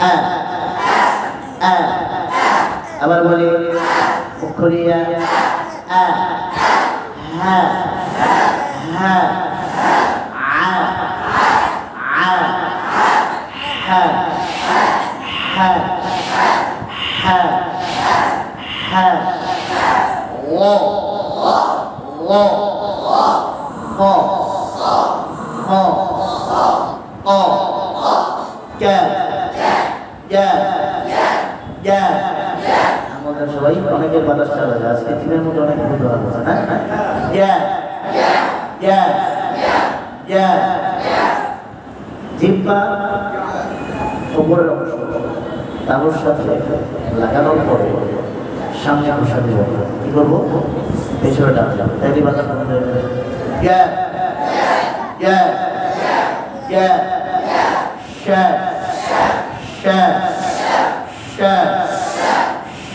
আ আ আবার বলি মুখরিয়া আ হা হা আ আ হা হা হা হা ও ও আমাদের সবাই অনেকের বাতাস চালা যায় আজকে দিনের মধ্যে অনেক ভুল পড়ছে না কে জিব্বা উপরের অংশ তাবুর সাথে লাগানোর পরে সামনে বসাতে যাব কি করব? পেছনে টানলাম তাইলে বাতাস বন্ধ shut,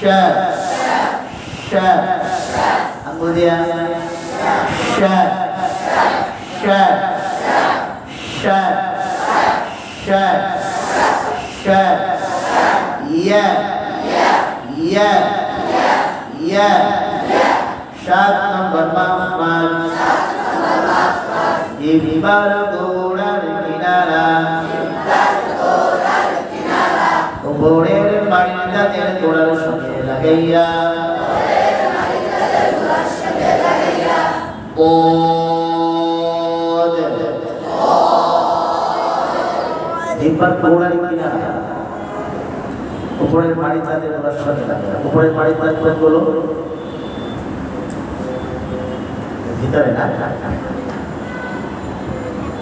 shut, shut. अंगुलिया shut, shut, shut, shut, shut. Yeah, yeah, yeah. सात नंबर माफ़ मार जीवी बारह গোড়ার সঙ্গে লাগাইয়া। ওদ জিব্বার গোড়ার কিনারা উপরের বাড়ি তাদের গোড়ার সঙ্গে লাগাইয়া। উপরের বাড়ি তাদেরগুলো? ভিতরে না?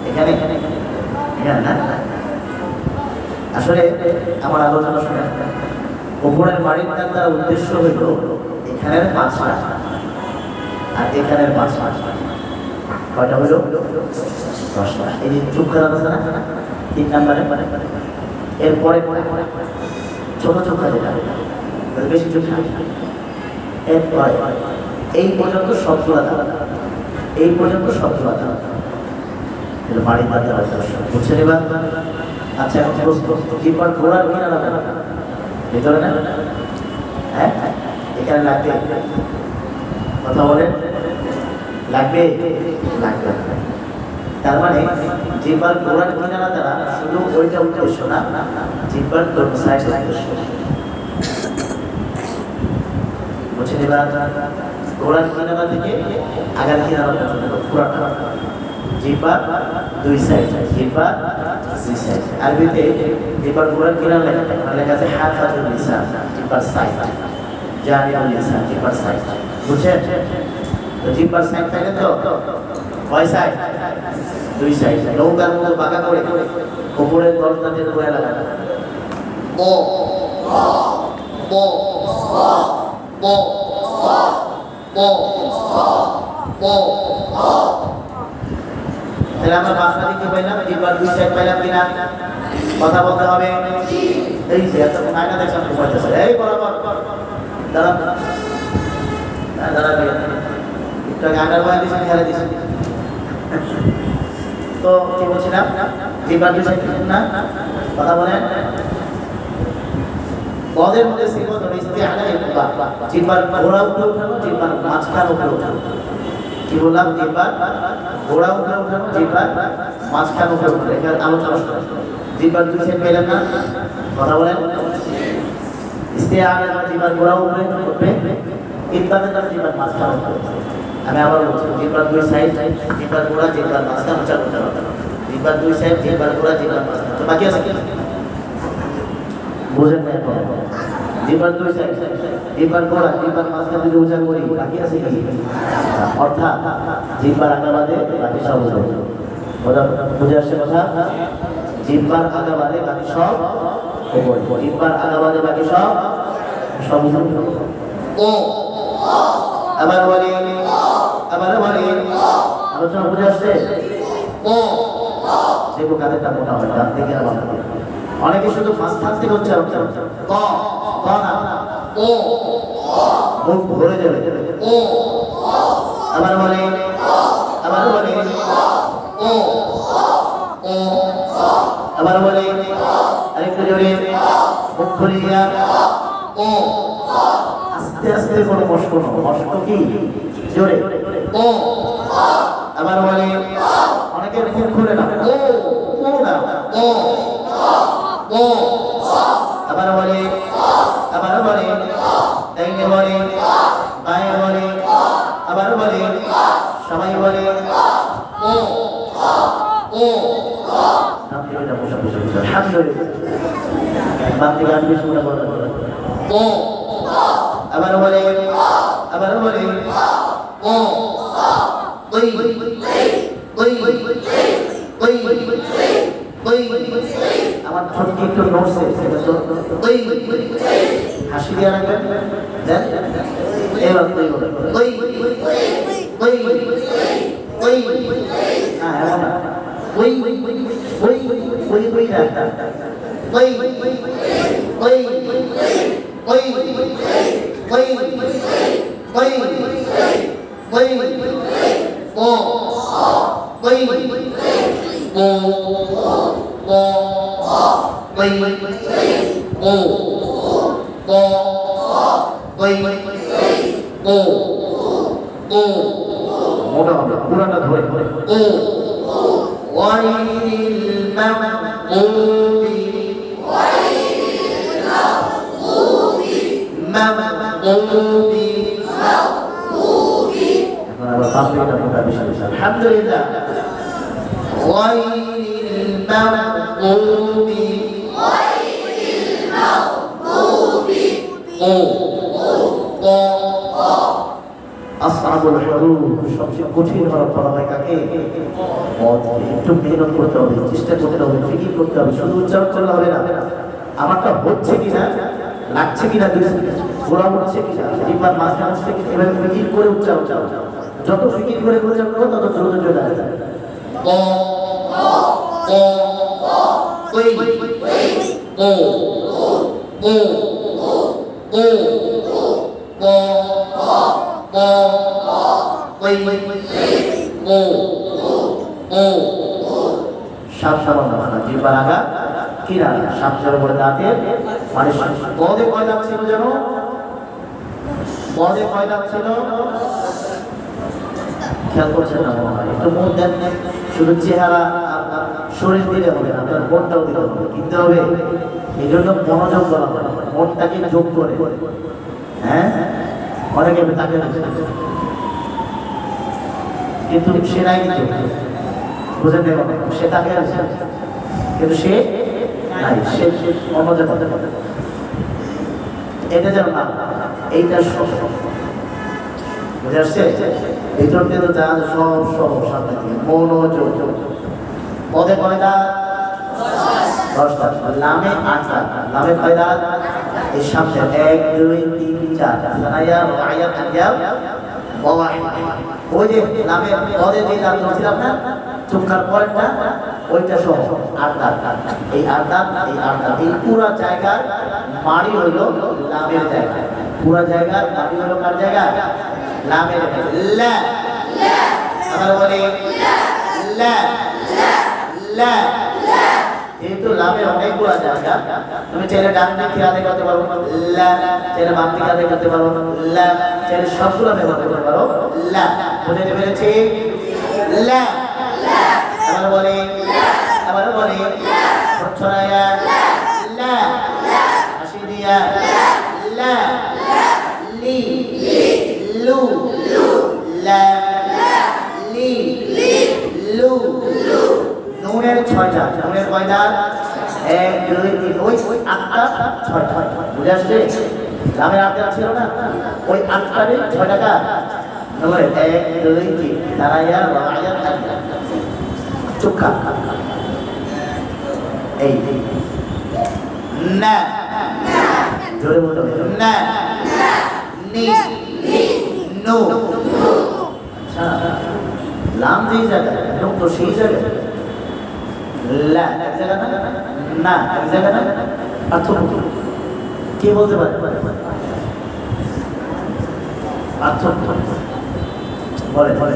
এখানে? এখানে না? আসলে আমার আলোচনা শুনে উপরের বাড়ির দ্বারা উদ্দেশ্য হইল এখানের পাঁচটা আর এখানের পাঁচটা কয়টা হইল দশটা। এই যে চুপ করা আছে না তিন নাম্বারে। এরপরে পরে পরে ছোট চোখ যেটা বেশি চোখ এরপরে এই পর্যন্ত সবগুলা দাও। এই পর্যন্ত সবগুলা এটা বাড়ি দেওয়া বুঝছেন এবার? আচ্ছা এখন প্রশ্ন জিপার ঘোড়ার কিনা ভিতরে না? হ্যাঁ? এখানে লাগবে। কথা বলেন। লাগবে? লাগবে। তার মানে জিপার ঘোড়ার কিনারা দ্বারা শুধু ওইটা উদ্দেশ্য না জিপার সাইড উদ্দেশ্য। বুঝছেন এবার? ঘোড়ার কিনারা থেকে আগার কিনারা পুরাটা। জিব্বা, দুই সাইড জিব্বা, দুই সাইড আরবিতে জিব্বার ঘোড়ার কিনারা লেখা লেখা আছে হাফাজুল লিসান, জিব্বার সাইড জামিউল লিসান, জিব্বার সাইড বুঝছেন? তো জিব্বার সাইড থাকে তো? কয় সাইড দুই সাইড নৌকার মতো বাঁকা করে উপরের দরজাদের উপরে লাগা ও ও ও ও ও তাহলে আমরা বাসা দিকে পাইলাম? এবার দুই সাইড পাইলাম কিনা? কথা বলতে হবে। এই যে এত আয়না দেখলাম পয়সা এই বরাবর। দাঁড়া হ্যাঁ, দাঁড়া একটু আগে আন্ডার বয়া দিয়েছেন তো কি বলছিলাম? না? কথা বলেন। পদের মধ্যে হলো ইস্তিআলা ইকবা জিব্বার ঘোড়া উপরে উঠানো জিব্বার মাঝখান উপরে উঠানো। বললাম জিব্বার ঘোড়া উপরে উঠানো জিব্বার মাঝখান উপরে উঠানো এটা আলোচনা জিব্বার দুই সাইড পেলেন না? কথা বলেন। ইস্তিআলা জিব্বার ঘোড়া উপরে উঠবে ইকবাদের দ্বারা জিব্বার মাঝখান উপরে। আমি আবার বলছি জিব্বার দুই সাইড জিব্বার ঘোড়া জিব্বার মাঝখান উচ্চার করতে হবে জিব্বার দুই সাইড জিব্বার ঘোড়া জিব্বার মাঝখান তো বাকি আছে? বুঝেন না জিব্বার দুই সাইড জিব্বার গোড়া জিব্বার মাঝখানে যদি উচ্চার করি, বাকি আছে কি? অর্থাৎ জিব্বার আগাবাদে, বাকি সব উঠবে বোঝা আসছে কথা? জিব্বার আগাবাদে, বাকি সব জিব্বার আগাবাদে, বাকি সব সব ও। আবার বলি আবার বলি। আলোচনা বুঝে আসছে? ও। দেখো কাদেরটা মোটা হয়, ডান থেকে আবার অনেকে শুধু মাঝখান থেকে হচ্ছে ক ক না। ও মুখ ভরে যাবে ও আবার বলে আবার বলে ও ও আবার বলে আরেকটু জোরে মুখ খুলিয়া ও আস্তে আস্তে কোনো কষ্ট না কষ্ট কি? জোরে। ও আবার বলে অনেকের মুখ খুলে না। ও ও না। ও আবার বলে আবার বলে ডাইনে বলে বায়ে বলে আবার বলে সবাই বলে ও ও আলহামদুলিল্লাহ বসে বসে বসে। আলহামদুলিল্লাহ। থেকে আর বেশি মনে বলে ও। আবার বলে আবার বলে। ও। ওই। ওই। ওই। ওই। আমার ঠোঁটকে একটু নড়ছে? ওই। হাসি দিয়ে রাখবেন। দেন। এবার ওই ওই ওই। ওই। হ্যাঁ এমন না। ওই ওই। ওই। ওই ওই ওই ওই ওই ওই ওই ওই ও ওই ও ও ওই ও ও ওই ও ও মোটা হবে পুরাটা ধরে ও ওয়াইল মামউবি মামউবি এখন আবার পাপড়িটা মোটা বেশি বেশি আলহামদুলিল্লাহ আসহাবুল হুরুফ সবচেয়ে কঠিন হরফ বলা হয় কাকে একটু মেহনত করতে হবে চেষ্টা করতে হবে ফিকির করতে হবে শুধু উচ্চারণ করলে হবে না আমারটা হচ্ছে কিনা লাগছে কিনা ঘোরা উঠছে কিনা জিব্বার মাঝে আসছে কিনা এভাবে ফিকির করে উচ্চারণ চাও যত ফিকির করে উচ্চারণ করব তত দ্রুত চলে আসবে ওই ও ও ও ও ও ওই ও ও সাত সাবান না জিব্বার আগা কিরা সাত সাবান বলে দাঁতে মানে পদে কয় দাঁত ছিল যেন পদে কয় দাঁত ছিল খেয়াল করছেন না একটু মন দেন শুধু চেহারা শরীর দিলে হবে আপনার মনটাও দিতে হবে কিনতে হবে এই জন্য মনোযোগ করা হয় মনটাকে যোগ করে? হ্যাঁ? অনেকে তাকে কিন্তু সে নাই কিন্তু। বুঝেন সে তাকে আছে কিন্তু সে নাই, সে সে অন্য জায়গা এটা যেন না, এইটা সব। বুঝে আসছে? ভিতর দিয়ে তো যা সব সব সাথে মনোযোগ। পদে কয়টা? দশটা। লামে আটটা। লামে কয়টা? এই সামনে এক দুই তিন চার। সানাইয়া রায়া আলিয়া ওয়াহিদ ওই যে লামে পদে যে দাঁত ধরছিলাম না চুপকার পরেরটা ওইটা সহ আট দাঁত এই আট দাঁত এই দাঁত এই পুরো জায়গার মাড়ি হইল লামের জায়গা। পুরো জায়গার মাড়ি হইল কার জায়গা? লামের লা। আমরা বলি লা। লা। যেহেতু লাভের অনেকগুলো জায়গা, তুমি চাইলে ডান দিক থেকে আদায় করতে পারো, লা, চাইলে বাম দিকে আদায় করতে পারো, লা, চাইলে সবগুলো ব্যবহার করতে পারো, লা। বুঝতে পেরেছি? লা। আবার বলে আবার বলে ছড়ায়া লা। হাসি দিয়া লা লি লু লা লি লু নুনের ছয়টা নুনের কয়টা? এক, দুই, তিন। ওই ওই আটটা, ছয়টা। বুঝে আসছে? গ্রামের আটটা ছিল না? ওই আটটারে ছয় টাকা তারপরে এক, দুই, তিন। দাঁড়াইয়া থাকবে। চুক্কা এই। না। জোরে হবে। না। নি। নো। আচ্ছা। লাম যেই জায়গা নো তো সেই জায়গা লা। এক জায়গা না না এক জায়গা না পার্থক্য কে বলতে পারে? পার্থক্য বলে বলে।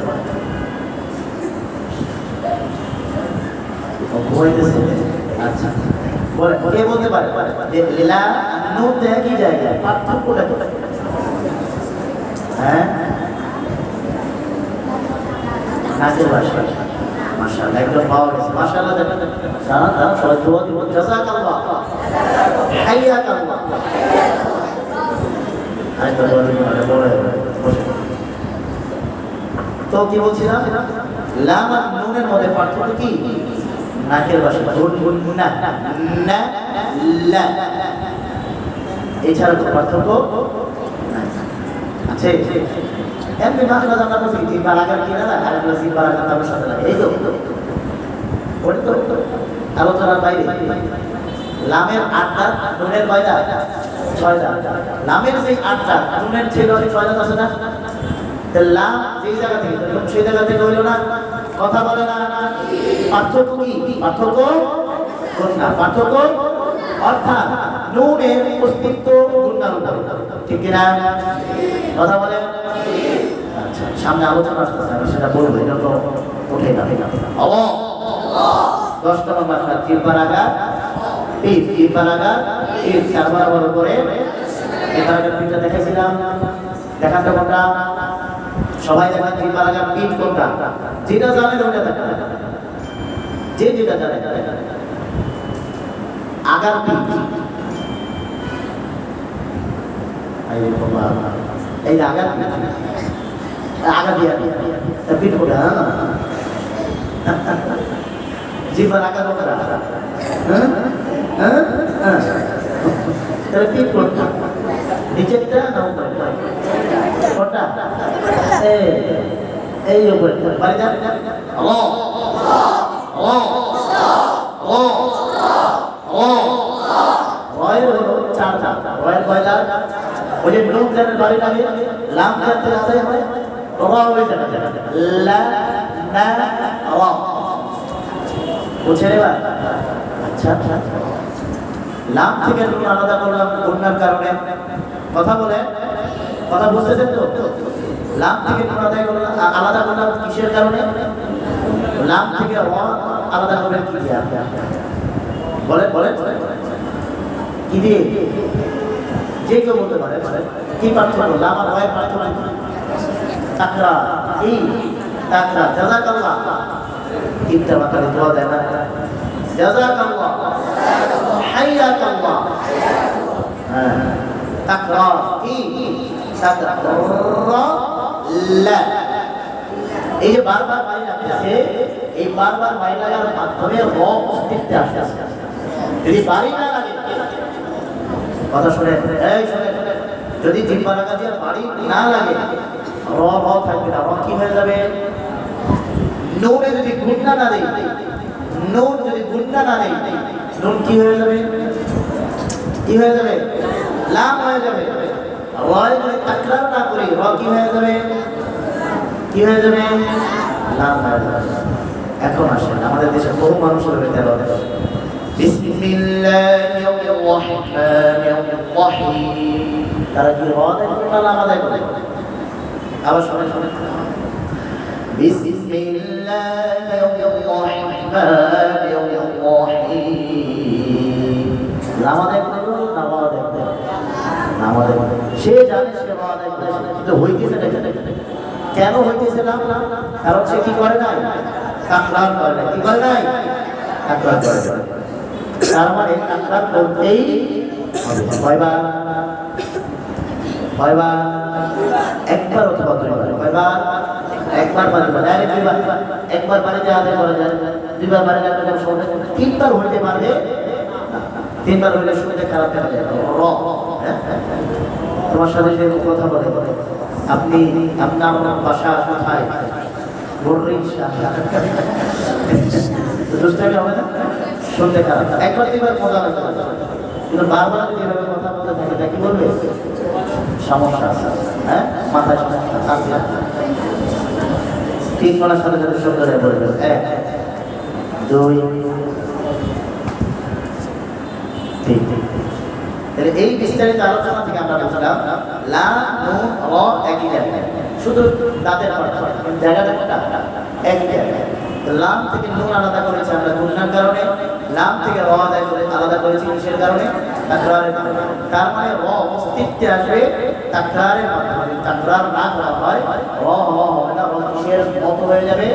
আচ্ছা। বলে, কে বলতে পারে? লীলা একই জায়গায় পার্থক্যটা কি হ্যাঁ? নাচের মাশাআল্লাহ একদম পাওয়া গেছে। মাশাআল্লাহ, দেখেন। সারা দাও সবাই দোয়া দিব জাযাকাল্লাহ। হাইয়াকাল্লাহ। তো দোয়া দিব মানে বলে তো কি বলছিলাম? লাম আর নুনের মধ্যে পার্থক্য কি? নাকের গুন গুন না না, লা। এছাড়া কোনো পার্থক্য আছে এমনি মাঝে আমরা বলছি জিব্বার আগার কিনা না আর জিব্বার আগার তার সাথে লাগে। এই তো। তো। আলোচনার বাইরে। লামের আটটা, নুনের কয়টা? ছয়টা। লামের যে আটটা, নুনের ছিল ছয়টা আছে না? লাম যেই জায়গা থেকে সেই জায়গা থেকে হইল না? কথা বলে না? পার্থক্য কি? পার্থক্য পার্থক্য অর্থাৎ নুনের অস্তিত্ব ঠিক কিনা? কথা বলে আচ্ছা সামনে আলোচনা আসতেছে আমি সেটা বলব এটা তো উঠে যাবে অব দশ নম্বর মাসটা জিব্বার আগা পিঠ জিব্বার আগা পিঠ চার বরাবর করে এবার পিঠটা দেখেছিলাম। দেখাতে কোনটা। সবাই দেখেন জিব্বার আগা পিঠ কোনটা। যেটা জানেন ওটা দেখা যে যেটা জানে। আগার পিঠ এই আগার পিঠ বাড়ি লাগে লাম জানতে হয় র হয়ে যাবে লা না র বুঝে নেবা আচ্ছা আচ্ছা লাম থেকে নুন আলাদা করলাম গুণার কারণে কথা বলে কথা বুঝতেছেন তো লাম থেকে নুন আদায় করলাম আলাদা করলাম কিসের কারণে লাম থেকে র আলাদা করবেন কি দিয়ে বলে বলে কি দিয়ে যে কেউ বলতে পারে কি পার্থক্য লাম আর রয়ের পার্থক্য তাকরা কি তাকরা, জাযাকাল্লাহ। তিনটা বাকারে দোয়া দেয় না। জাযাকাল্লাহ, হাইয়াকাল্লাহ। হ্যাঁ তাকরা কি তাকরা। লা। এই বারবার বাইরে আসছে, এই বারবার বাইরে লাগার মাধ্যমে র অস্তিত্বে যদি বাড়ি না লাগে, কথা শুনে এই যদি জিম্বা লাগা দিয়ে বাড়ি না লাগে র র থাকবে না। র কি হয়ে যাবে? নুনে যদি গুন্না না দেয় নুন যদি গুন্না না দেয় কি হয়ে যাবে? কি হয়ে যাবে? লাম হয়ে যাবে। যদি না করি র কি হয়ে যাবে? কি হয়ে যাবে? এখন আসেন, আমাদের দেশে বহু মানুষ রয়েছে তেল বিসমিল্লাহির রহমানির রহিম। তারা কি হওয়া দেয় আবার শোনেন শোনেন বিসমিল্লাহির রহমানির রহিম লাম আদায় করল নাম আদায় করল নাম আদায় করল সে জানে সে নাম আদায় কিন্তু হইতেছে না কেন হইতেছে না? কারণ সে কি করে নাই? তাকরার করে নাই। কি করে নাই? তাকরার করে নাই। তার মানে তাকরার করতেই হবে। কয়বার? কয়বার? একবার অথবা দুইবার, কয়বার? একবার পারে না, ডাইরেক্ট দুইবার। একবার পারে যা আদায় করা যায়। দুইবার পারে যা আদায় করা যায়। তিনবার হইতে পারবে তিনবার হইলে শুনতে খারাপ দেখা যায়। হ্যাঁ? তোমার সাথে যে কথা বলে আপনি, আপনার বাসা কোথায়? বর্রিশা দুষ্টামি হবে না? শুনতে খারাপ। একবার দুইবার লাগবে। কিন্তু বারবার যদি কথা বলতে থাকে তা কি বলবে? সমস্যা হ্যাঁ? মাথায় সমস্যা তিন সাথে সাথে শব্দ এক, দুই এই বিস্তারিত আলোচনা থেকে আমরা লা র, একই শুধু দাঁতের জায়গাটা একই লাম থেকে নুন আলাদা করেছে আমরা গুণার কারণে, লাম থেকে র আলাদা করেছি কিসের কারণে? তাকরারের তার মানে র অস্তিত্বে আসবে তাকরারের মাধ্যমে। তাকরার না করা হয়, র হ হবে না র কিসের মতো হয়ে যাবে?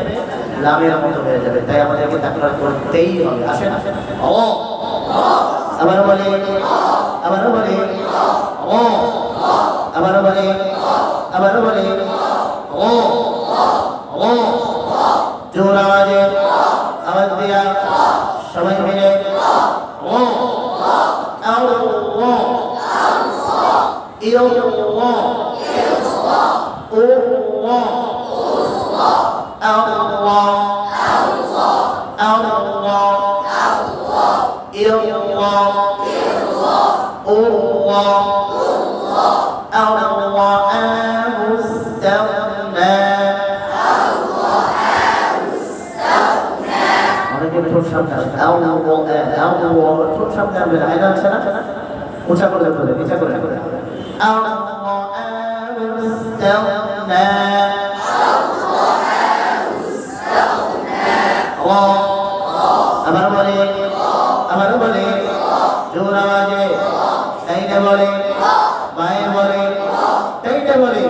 লামের মতো হয়ে যাবে। তাই আমাদেরকে তাকরার করতেই হবে। আসে না? ও আবার বলে। আবার বলে। ও আবার বলে। আবার বলে। ও ও জোর আওয়াজে আওয়াজ দিয়া সবাই মিলে ও আও ও ইও ও ও ও আও ও আও ও ইও ও ও ও أو رآه استغنى অনেকে ঠোঁট সামনে আসে আও ও আও ও ঠোঁট সামনে আসবে না আয়না আছে না উঁচা করলে বলে নিচা করে আও رآه استغنى ও আবার বলে আবার বলে জোর আওয়াজে এইটা বলে বাইরে বলে এইটা বলে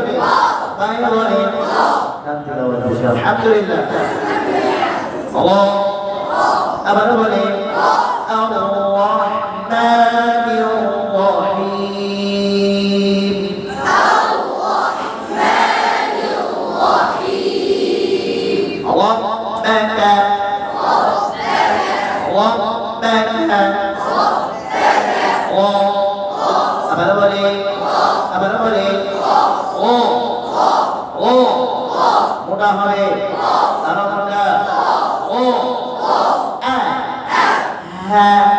বাইরে বলে আলহামদুলিল্লাহ আবার বলে আর মোটা হবে তারা ও হ্যাঁ।